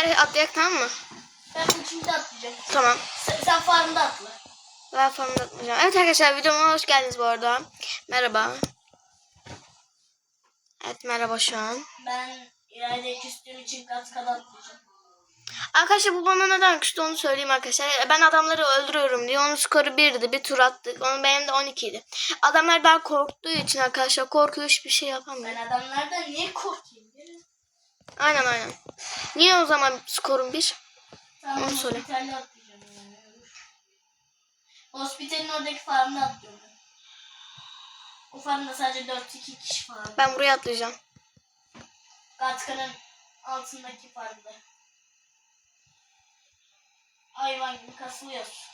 Beraber atlayak tamam mı? Ben üçüncüde atlayacağım. Tamam. Sen, sen farmda atla. Ben falan da atmayacağım. Evet arkadaşlar videoma hoş geldiniz bu arada. Merhaba. Evet merhaba şu an. Ben ileride küstüğüm için kat kat atlayacağım. Arkadaşlar bu bana neden küstü onu söyleyeyim arkadaşlar. Ben adamları öldürüyorum diye onun skoru 1'di. Bir tur attık. Onun benim de 12 idi. Adamlar ben korktuğu için arkadaşlar korkuyor hiçbir şey yapamıyor. Ben adamlardan niye korkayım? değil mi? Aynen aynen. Niye o zaman skorun 1? Tamam Onu söyle. hospitalde atlayacağım. Yani. Hospitalin oradaki farmda atlıyorum. O farmda sadece 4-2 kişi falan. Ben buraya atlayacağım. Gatkanın altındaki farmda. Hayvan gibi kasılıyoruz.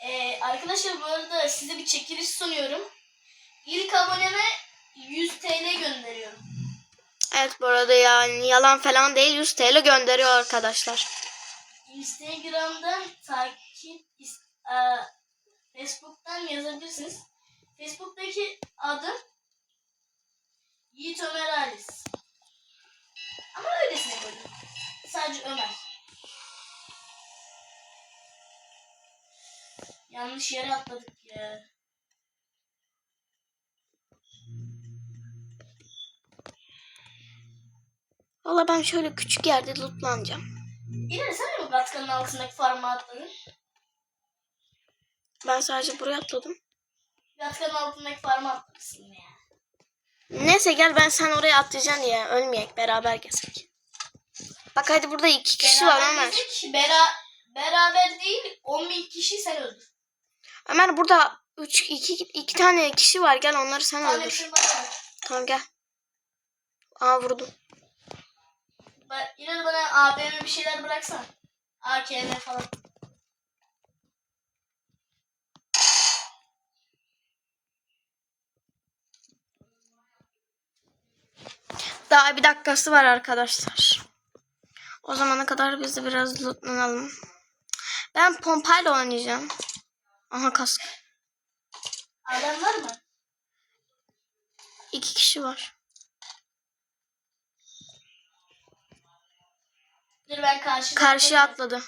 Ee, arkadaşlar bu arada size bir çekiliş sunuyorum. İlk aboneme 100 TL gönderiyorum. Evet bu arada yani yalan falan değil 100 TL gönderiyor arkadaşlar. Instagram'dan takip e, Facebook'tan yazabilirsiniz. Facebook'taki adım Yiğit Ömer Alis. Ama öylesine koydum. Sadece Ömer. Yanlış yere atladık ya. Valla ben şöyle küçük yerde lootlanacağım. İleri sen mi Gatkan'ın altındaki farma atladın? Ben sadece buraya atladım. Gatkan'ın altındaki farma atlamışsın ya. Neyse gel ben sen oraya atlayacaksın ya. Ölmeyek beraber gezek. Bak hadi burada iki kişi var Ömer. gezdik, Bera, beraber değil 10 bin kişi sen öldür. Ömer burada üç, iki, iki tane kişi var. Gel onları sen öldür. Tamam gel. Aa vurdum. Yine de bana ABM bir şeyler bıraksana. AKM falan. Daha bir dakikası var arkadaşlar. O zamana kadar biz de biraz lootlanalım. Ben pompayla oynayacağım. Aha kask. Adam var mı? İki kişi var. Dur ben karşı Karşıya tarafa atladı.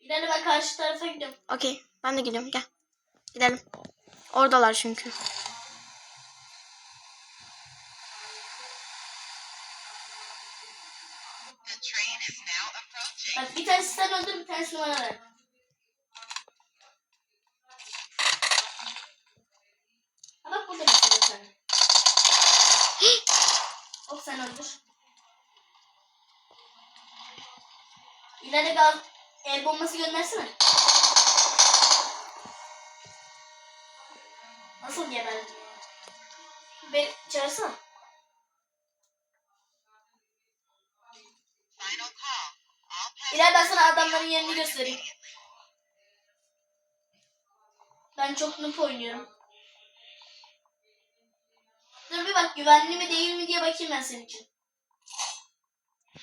İleride ben karşı tarafa gidiyorum. Okey. Ben de gidiyorum. Gel. Gidelim. Oradalar çünkü. Bak bir tanesi sen öldür bir tanesini bana ver. Ha bak burada bir tane sen. Hop sen öldür. İleride gaz el bombası göndersene. Nasıl geberdim ya? Beni çağırsana. İleride ben sana adamların yerini göstereyim. Ben çok noob oynuyorum. Dur bir bak güvenli mi değil mi diye bakayım ben senin için.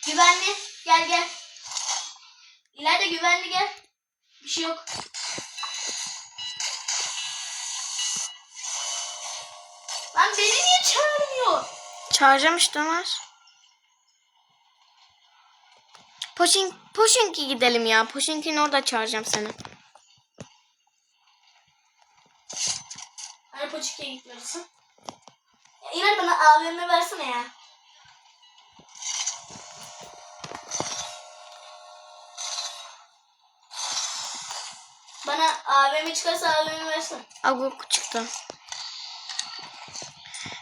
Güvenli. Gel gel. İleride güvenli gel. Bir şey yok. Lan beni niye çağırmıyor? Çağıracağım işte Ömer. Poşin, Poşinki gidelim ya. Poşinki'nin orada çağıracağım seni. Hani Poçik'e gitmiyorsun? Ya bana AVM versene ya. Bana AVM çıkarsa AVM versene. Aguk çıktı.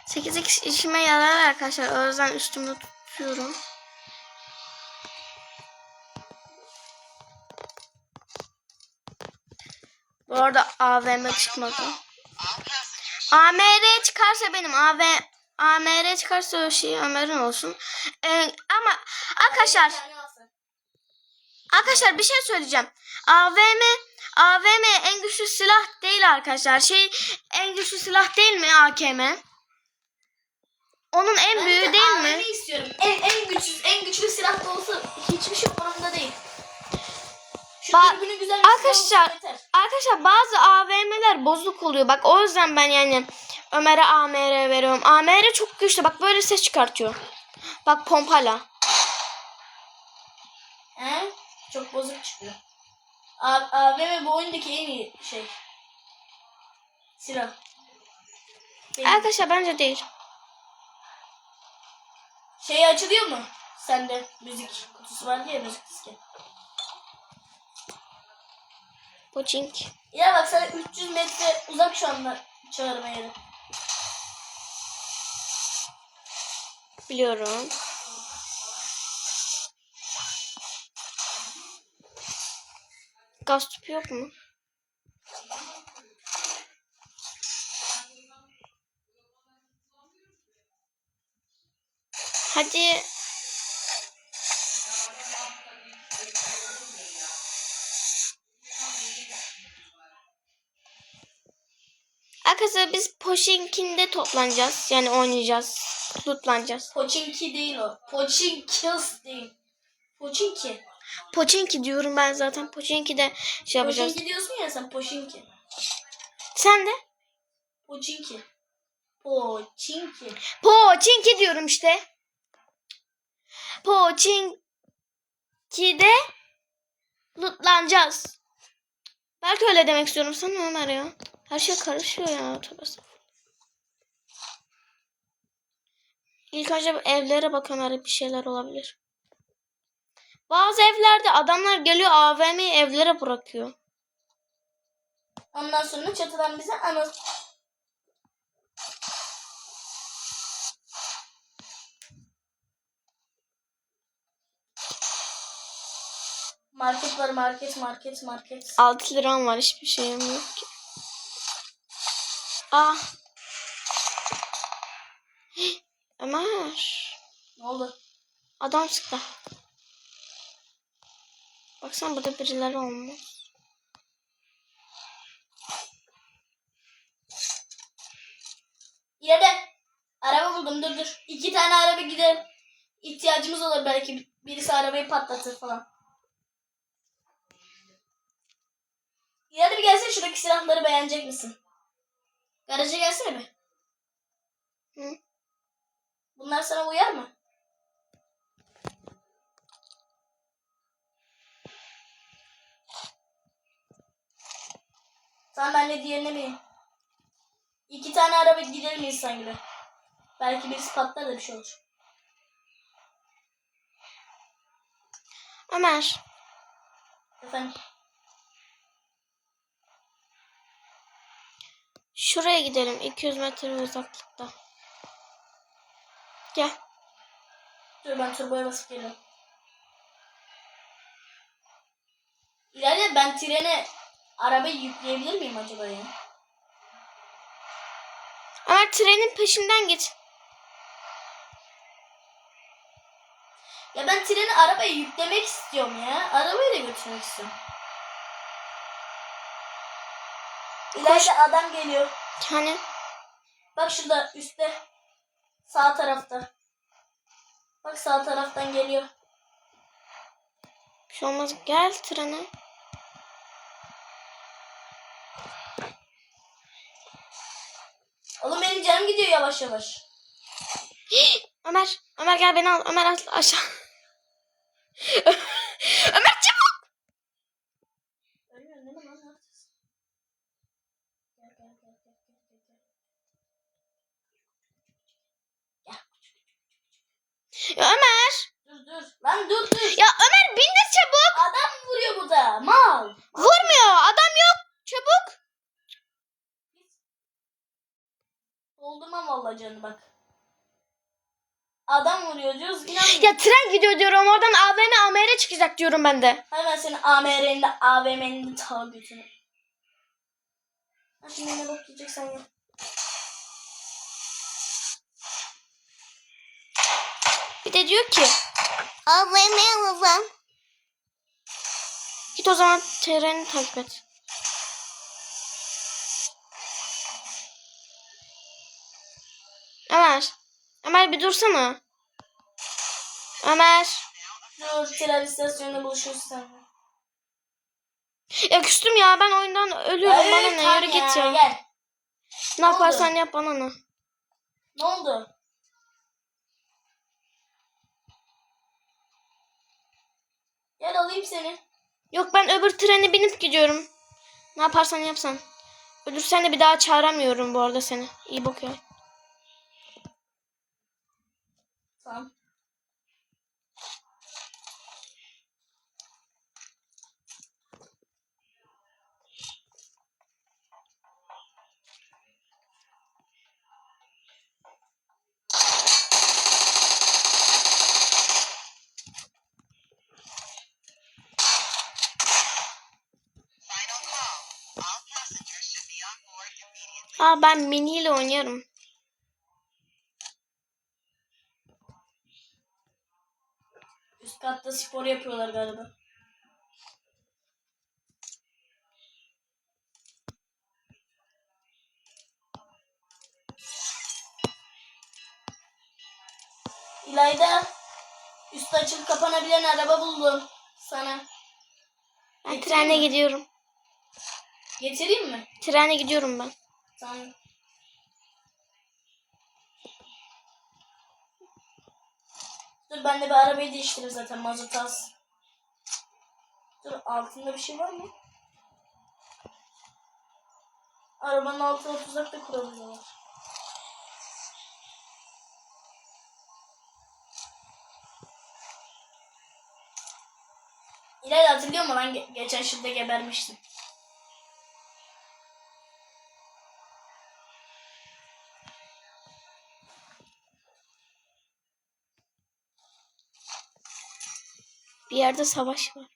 8x işime yarar arkadaşlar. O yüzden üstümde tutuyorum. Bu arada AVM çıkmadı. AMR çıkarsa benim AV AMR çıkarsa o şey Ömer'in olsun. Ee, ama arkadaşlar. Arkadaşlar bir şey söyleyeceğim. AVM AVM en güçlü silah değil arkadaşlar. Şey en güçlü silah değil mi AKM? Onun en Ben büyüğü de değil AVM mi? istiyorum. En, en güçlü en güçlü silah da olsa hiçbir şey umurumda değil. Şu Ba- güzel bir Arkadaşlar arkadaşlar bazı AVM'ler bozuk oluyor. Bak o yüzden ben yani Ömer'e AMR veriyorum. AMR çok güçlü. Bak böyle ses çıkartıyor. Bak pompala. Çok bozuk çıkıyor. AVM bu oyundaki en iyi şey. Silah. Benim. Arkadaşlar bence değil. Şey açılıyor mu? Sende müzik kutusu var diye müzik diski. Pocink. Ya bak sana 300 metre uzak şu anda çağırma yeri. Biliyorum. Gaz tüpü yok mu? Hadi. Arkadaşlar biz Poşinkinde toplanacağız. Yani oynayacağız. Lootlanacağız. Pochinki değil o. Pochinkis değil. Pochinki. Poçinki diyorum ben zaten. Poçinki'de şey yapacağız. Pochinki diyorsun ya sen Pochinki. Sen de? Pochinki. Pochinki. Poçinki diyorum işte. Poçinki'de lootlanacağız. Belki öyle demek istiyorum. Sana Ömer ya. Her şey karışıyor ya. Tövbe. İlk önce evlere bak Ömer. Bir şeyler olabilir. Bazı evlerde adamlar geliyor AVM'yi evlere bırakıyor. Ondan sonra çatıdan bize ana Market var market market market. 6 liram var. Hiçbir şeyim yok ki. Ah. Ömer. Ne oldu? Adam sıktı. Baksana burada birileri olmuş. İleride. Araba buldum dur dur. İki tane araba gidelim. İhtiyacımız olur belki. Birisi arabayı patlatır falan. İleride bir gelsene şuradaki silahları beğenecek misin? Garaja gelsene bir. Hı? Bunlar sana uyar mı? Tamam ben de diğerine bineyim. İki tane araba gidelim insan gibi. Belki birisi patlar da bir şey olur. Ömer. Efendim. Şuraya gidelim. 200 metre uzaklıkta. Gel. Dur ben turboya basıp geliyorum. İleride ben trene arabayı yükleyebilir miyim acaba ya? Ömer trenin peşinden git. Ya ben trene arabayı yüklemek istiyorum ya. Arabayı da götürmek istiyorum. İleride adam geliyor. Hani Bak şurada üstte. Sağ tarafta. Bak sağ taraftan geliyor. bir şey olmaz. Gel trene. Oğlum benim canım gidiyor yavaş yavaş. Ömer. Ömer gel beni al. Ömer al aşağı. Ömer çabuk. Ya Ömer. Dur dur. Lan dur dur. Ya Ömer bin de çabuk. Adam vuruyor burada. Mal. Vurmuyor. Adam yok. Çabuk. Doldurmam vallahi canı bak. Adam vuruyor diyoruz inanmıyor. Ya tren gidiyor diyorum. Oradan AVM AMR çıkacak diyorum ben de. Hemen senin AMR'nin de AVM'nin de ta götünü. Şimdi ne bok yiyeceksen ye. Bir de diyor ki AVM alalım. Git o zaman treni takip et. Ömer. Ömer bir dursana. Ömer. Dur tren istasyonunda buluşuruz seninle. Ya küstüm ya ben oyundan ölüyorum bana Evet, ne yürü git ya. Gel. Ne oldu? yaparsan yap bana ne. Ne oldu? Gel alayım seni. Yok ben öbür trene binip gidiyorum. Ne yaparsan yapsan. Ölürsen de bir daha çağıramıyorum bu arada seni. İyi bak ya. İmmediately. Aa ben mini ile oynuyorum. Katta spor yapıyorlar galiba. İlayda üstü açılıp kapanabilen araba buldum sana. Ben trene gidiyorum. Getireyim mi? Trene gidiyorum ben. Tamam. Dur ben de bir arabayı değiştireyim zaten mazot az. Dur altında bir şey var mı? Arabanın altına tuzak da kurabiliyorlar. İlayda hatırlıyor musun? Ge- geçen şurada gebermiştim. Yerde savaş var.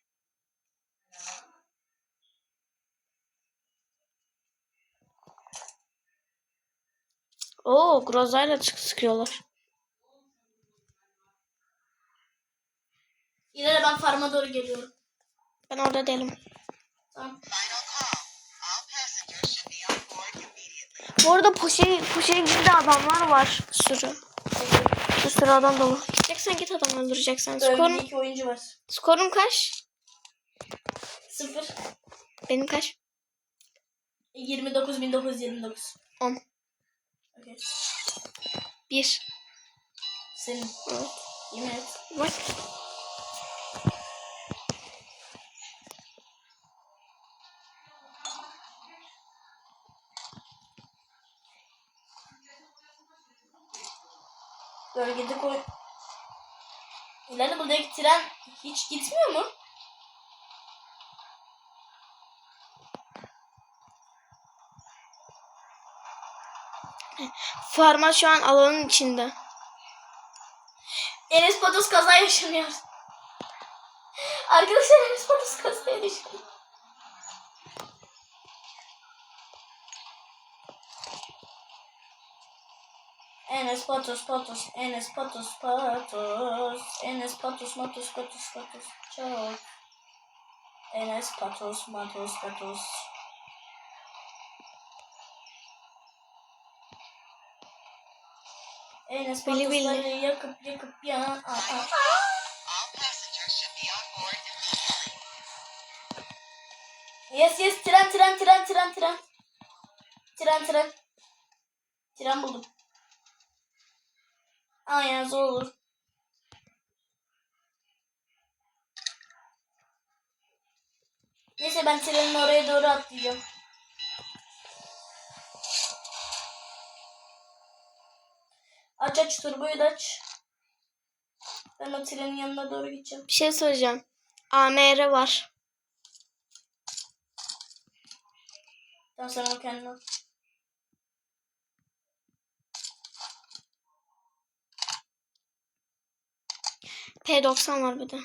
Oo, Groza'yla çık sıkıyorlar. İleride ben farma doğru geliyorum. Ben orada değilim. Tamam. Bu arada poşe, poşe gizli adamlar var. Bir sürü. Sürü adam dolu. Gideceksen git adam öldüreceksen. Skorum, iki oyuncu var. skorum kaç? Sıfır. Benim kaç? 29.929. 10. Okey. 1. Senin. Evet. Yemin et. Bak. İleride buradaki tren hiç gitmiyor mu? Farma şu an alanın içinde. Enes Batos kaza yaşanıyor. Arkadaşlar Enes Batos kaza yaşanıyor. Enes Patos Patos Enes Patos Patos Enes Patos Matos Patos Patos çok Enes Patos Matos Patos Enes Bili bili. Patos'ları yakıp yakıp ya aa. Yes yes tren tren tren tren tren. Tren tren. Tren buldum. Aynen zor olur. Neyse ben trenin oraya doğru atlayacağım. Aç aç turboyu da aç. Ben o trenin yanına doğru gideceğim. Bir şey söyleyeceğim. AMR var. Tamam sen onu kendin P90 var bir de.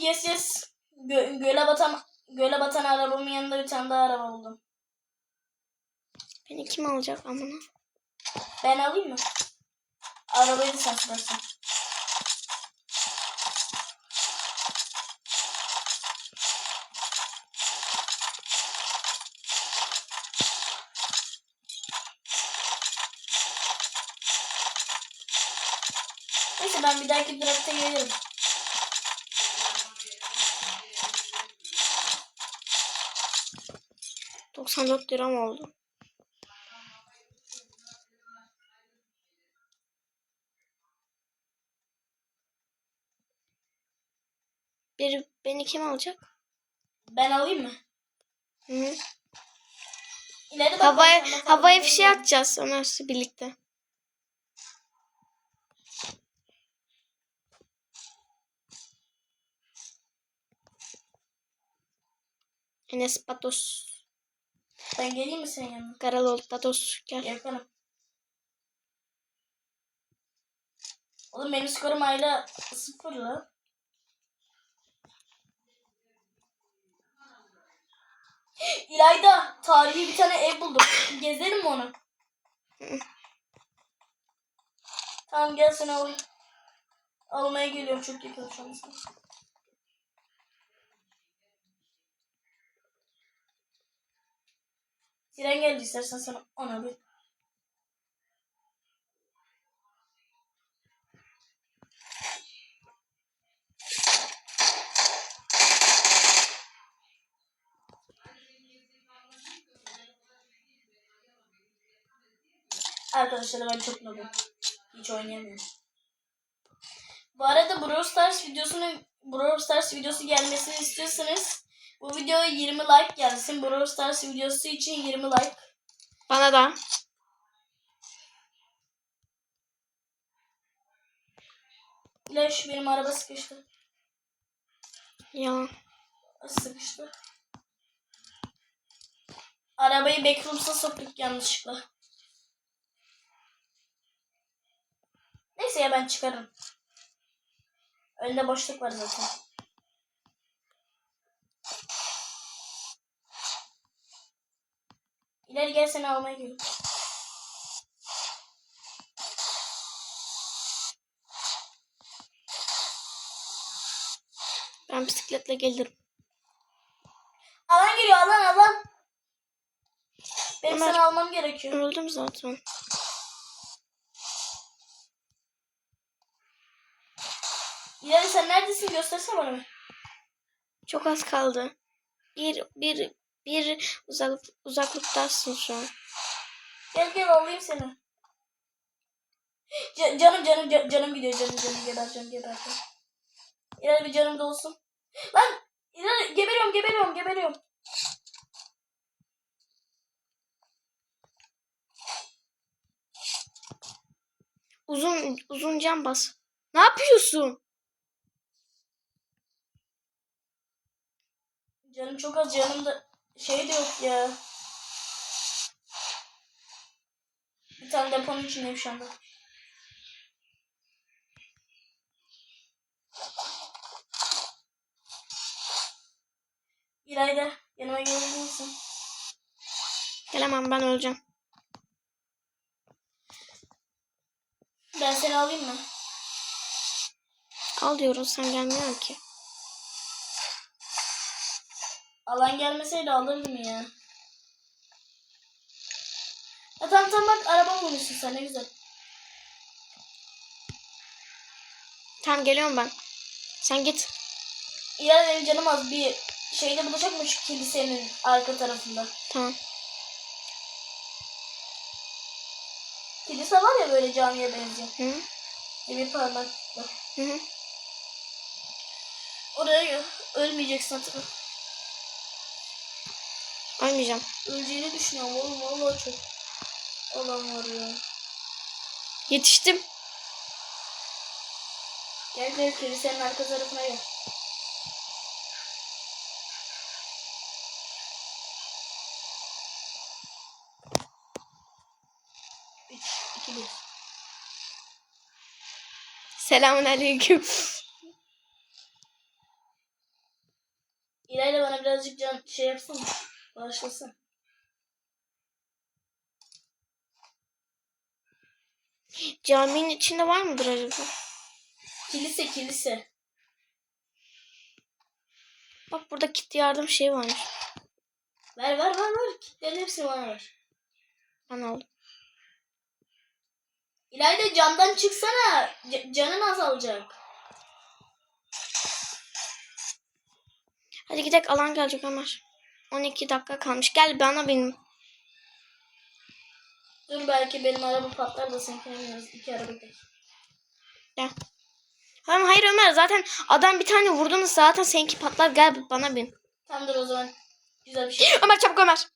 Yes yes. Gö göle batan göle batan arabamın yanında bir tane daha araba buldum. Beni kim alacak amına? Ben alayım mı? Arabayı da sen sürersin. Neyse ben bir dahaki durakta gelirim. ...94 liram oldu. Bir beni kim alacak? Ben alayım mı? Hı -hı. İleri bak. Havaya sana havaya fişe atacağız Ömer birlikte. Enes Patos. Ben geleyim mi senin yanına? Karalol Patos. Gel. Yakınım. Oğlum benim skorum hala sıfır la. İlayda tarihi bir tane ev buldum. Gezelim mi onu? tamam gel seni alayım. Almaya geliyorum çok yakın şu an. Siren geldi istersen sana ona bir. Arkadaşlar ben çok noobum. Hiç oynayamıyorum. Bu arada Brawl Stars videosunu Brawl Stars videosu gelmesini istiyorsanız bu videoya 20 like gelsin. Brawl Stars videosu için 20 like. Bana da. İlaç benim araba sıkıştı. Yalan. Sıkıştı. Arabayı backrooms'a soktuk yanlışlıkla. Neyse ya ben çıkarım. Önde boşluk var zaten. İleri gel seni almaya geliyorum. Ben bisikletle gelirim. Alan geliyor alan alan. Benim Ömer. seni almam gerekiyor. Öldüm zaten. İleri sen neredesin göstersene bana. Çok az kaldı. Bir bir bir uzak uzaklıktasın şu an. Gel gel alayım seni. Ca- canım canım ca- canım gidiyor canım canım geber canım geber. canım. İleri bir canım da olsun. Lan ileri geberiyorum geberiyorum geberiyorum. Uzun uzun cam bas. Ne yapıyorsun? Canım çok az canım da şey de yok ya. Bir tane deponun içindeyim şu anda. İlayda yanıma gelir misin? Gelemem ben öleceğim. Ben seni alayım mı? Al diyorum sen gelmiyorsun ki. Alan gelmeseydi alırdım ya. Ya tamam tamam bak araba bulmuşsun sen ne güzel. Tamam geliyorum ben. Sen git. İleride benim canım az bir şeyde bulacakmış kilisenin arka tarafında. Tamam. Kilise var ya böyle camiye benziyor. Hı Demir parmaklı. hı. hı. Oraya. Ölmeyeceksin hatırla. Ölmeyeceğim. Öleceğini düşünüyorum oğlum vallahi çok. Olan var ya. Yetiştim. Gel gel kilisenin arka tarafına gel. Üç, iki, bir. Selamun aleyküm. İlayda bana birazcık can şey yapsana. Bağışlasın. Caminin içinde var mıdır acaba? Kilise kilise. Bak burada kit yardım şeyi varmış. Ver ver ver ver. Kitlerin hepsini bana ver. Ben aldım. İlayda camdan çıksana. C- canın azalacak. Hadi gidelim alan gelecek Ömer. 12 dakika kalmış. Gel bana benim. Dur belki benim araba patlar da seninkine bineriz. İki araba. Gel. Hayır Ömer zaten adam bir tane vurduğunda zaten seninki patlar gel bana bin. Tamamdır o zaman. Güzel bir şey. Ömer çabuk Ömer.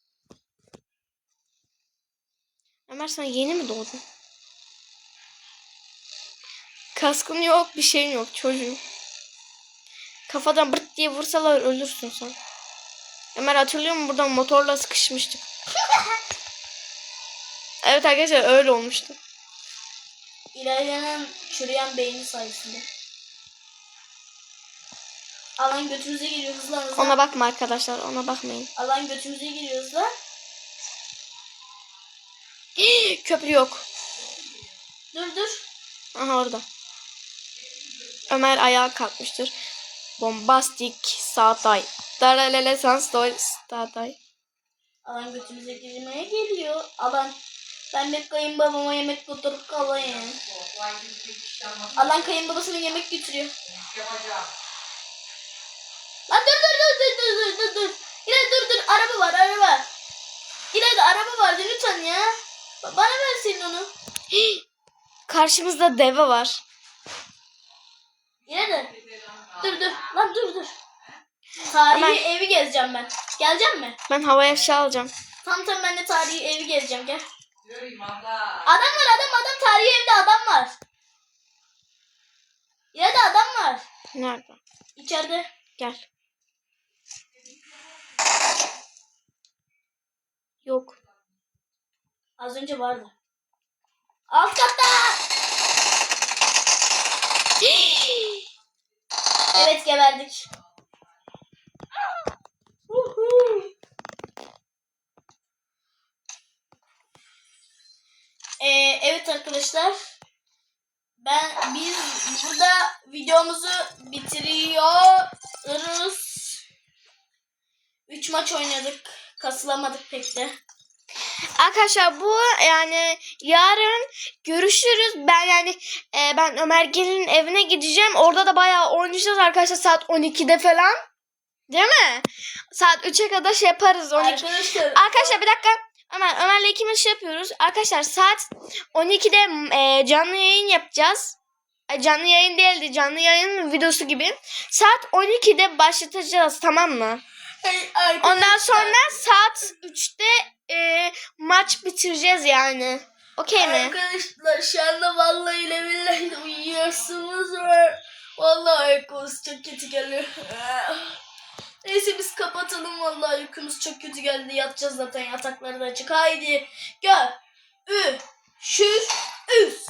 Ömer sen yeni mi doğdun? Kaskın yok bir şeyin yok çocuğum. Kafadan bırt diye vursalar ölürsün sen. Ömer hatırlıyor musun buradan motorla sıkışmıştık. evet arkadaşlar öyle olmuştu. İlerleyen çürüyen beyni sayesinde. Alan götümüze giriyor hızlan hızlan. Ona bakma arkadaşlar ona bakmayın. Alan götümüze giriyor hızlan. Köprü yok. Dur dur. Aha orada. Ömer ayağa kalkmıştır. Bombastik satay. Daralele sanstoy satay. Alan götümüze girmeye geliyor. Alan. Ben bir kayınbabama yemek götürüp kalayım. Alan kayınbabasına yemek götürüyor. Lan dur dur dur dur dur dur dur dur. İlayda dur dur araba var araba. İlayda araba vardı lütfen ya. Ba- Bana versin onu. Karşımızda deve var. İlayda. Dur dur lan dur dur. Tarihi Hemen. evi gezeceğim ben. Gelecek mi? Ben havaya aşağı alacağım. Tam tam ben de tarihi evi gezeceğim gel. Adam var adam adam tarihi evde adam var. İlayda adam var. Nerede? İçeride. Gel. Yok. Az önce vardı. Alt katta. Evet geberdik. Ee, evet arkadaşlar. Ben biz burada videomuzu bitiriyoruz. 3 maç oynadık. Kasılamadık pek de. Arkadaşlar bu yani yarın görüşürüz. Ben yani e, ben Ömer Gel'in evine gideceğim. Orada da bayağı oynayacağız arkadaşlar saat 12'de falan. Değil mi? Saat 3'e kadar şey yaparız 12. Arkadaşlar. Arkadaşlar bir dakika. Ömer, Ömer'le ikimiz şey yapıyoruz. Arkadaşlar saat 12'de e, canlı yayın yapacağız. Ay, canlı yayın değildi. Canlı yayın videosu gibi. Saat 12'de başlatacağız tamam mı? Ondan sonra saat 3'te e, maç bitireceğiz yani. Okey mi? Arkadaşlar şu anda vallahi ile billahi uyuyorsunuz. Vallahi uykumuz çok kötü geliyor. Neyse biz kapatalım vallahi uykumuz çok kötü geldi. Yatacağız zaten yatakları da açık. Haydi gör. Ü. Şür. Üz.